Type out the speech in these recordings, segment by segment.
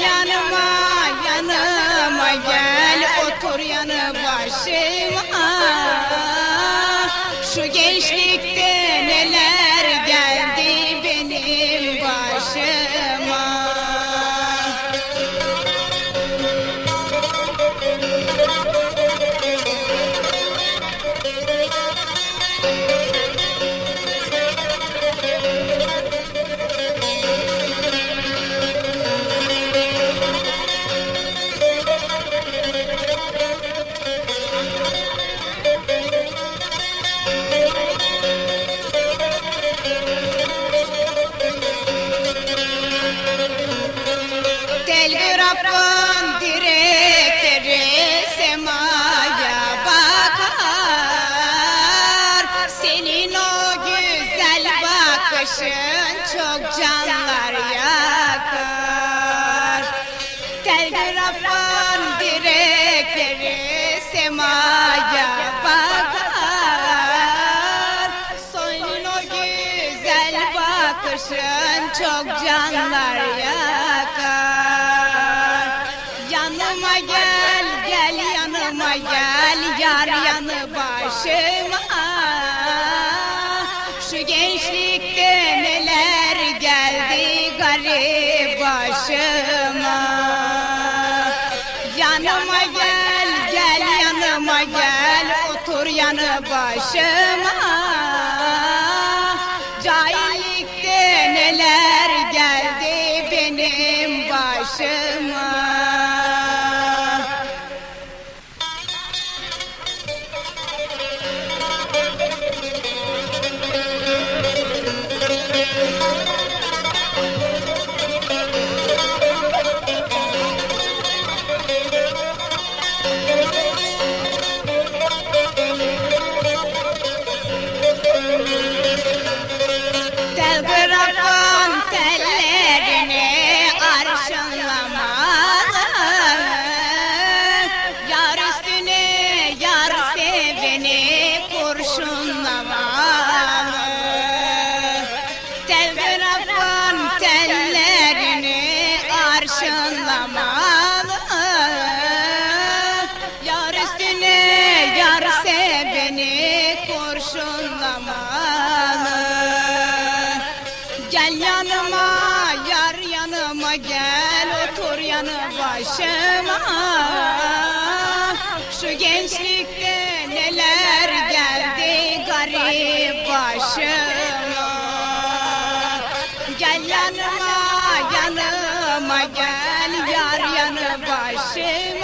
Yanıma yanıma gel otur yanı başıma semaya bakar. Soyun o güzel bakışın çok canlar yakar. Yanıma gel gel yanıma gel. Yar yanı başıma. başıma Cahillikte neler geldi benim başıma? başıma Gel yanıma yanıma gel yar yanı başıma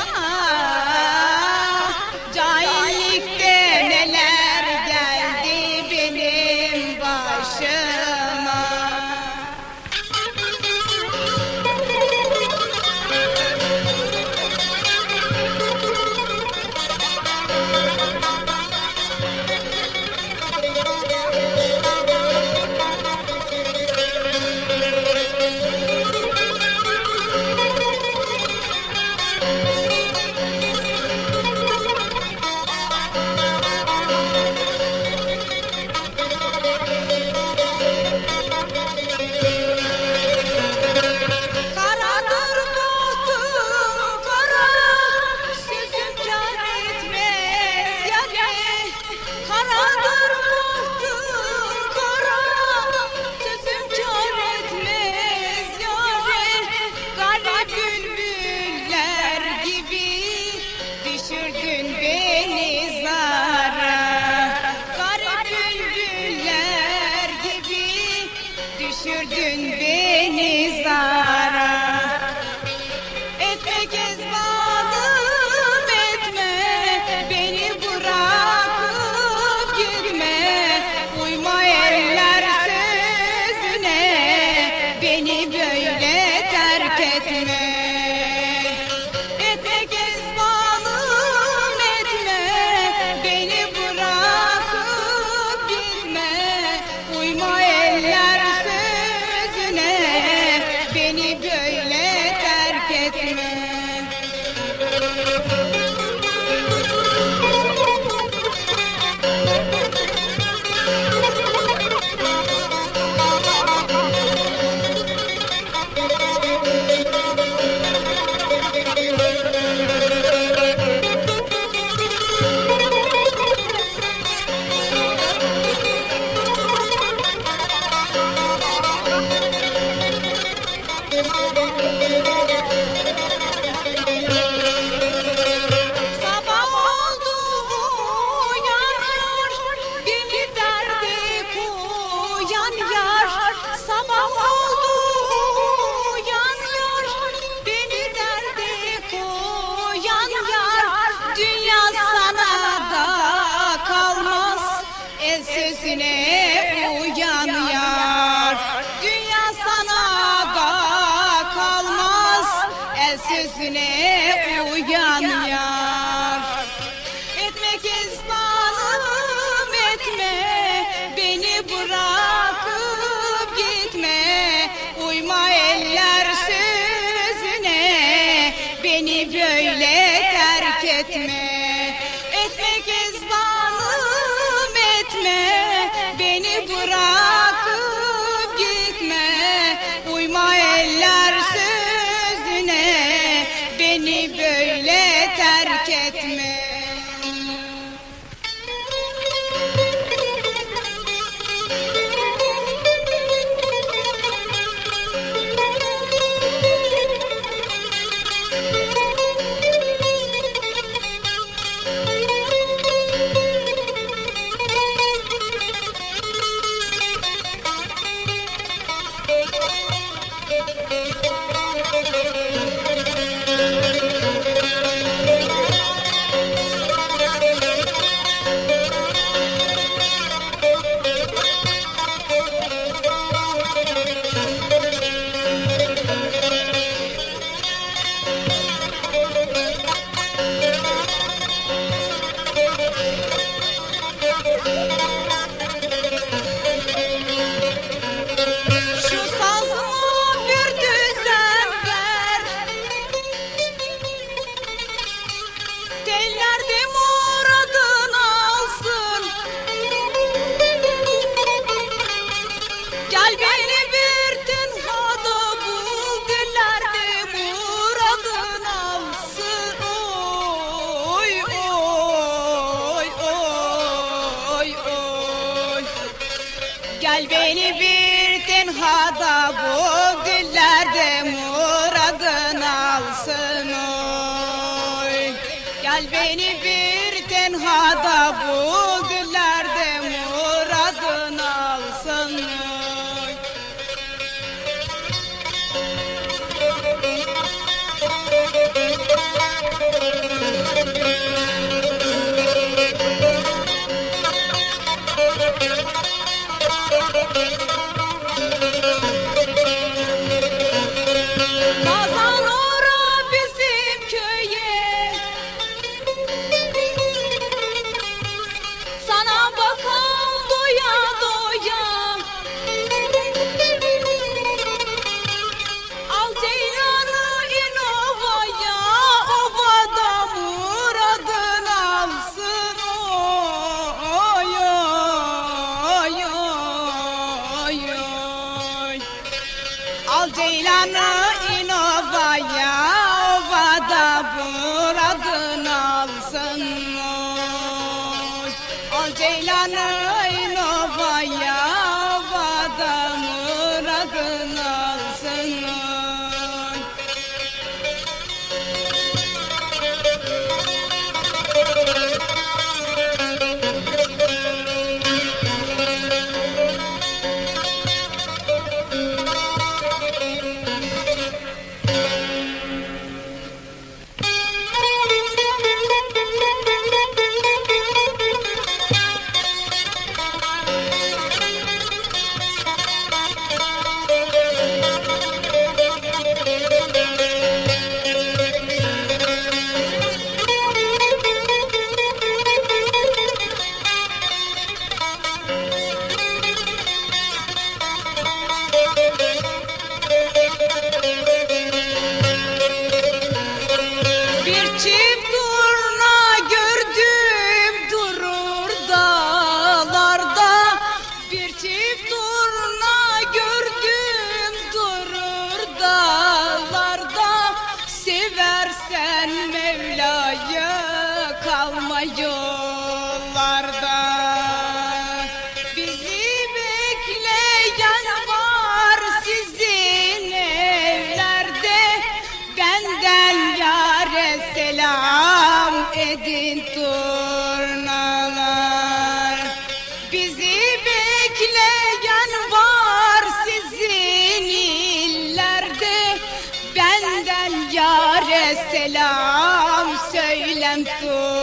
sesine uyan ya. Beni bir tenhada bul Milan. Selam söylem turnalar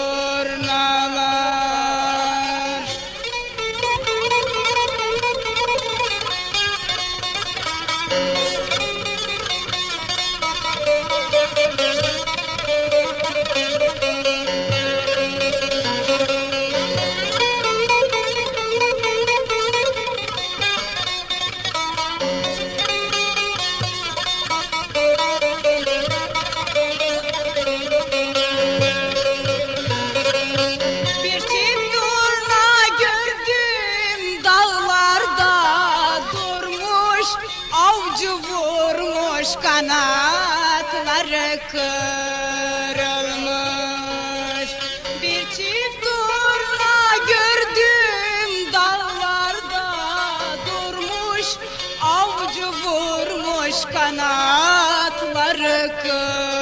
good.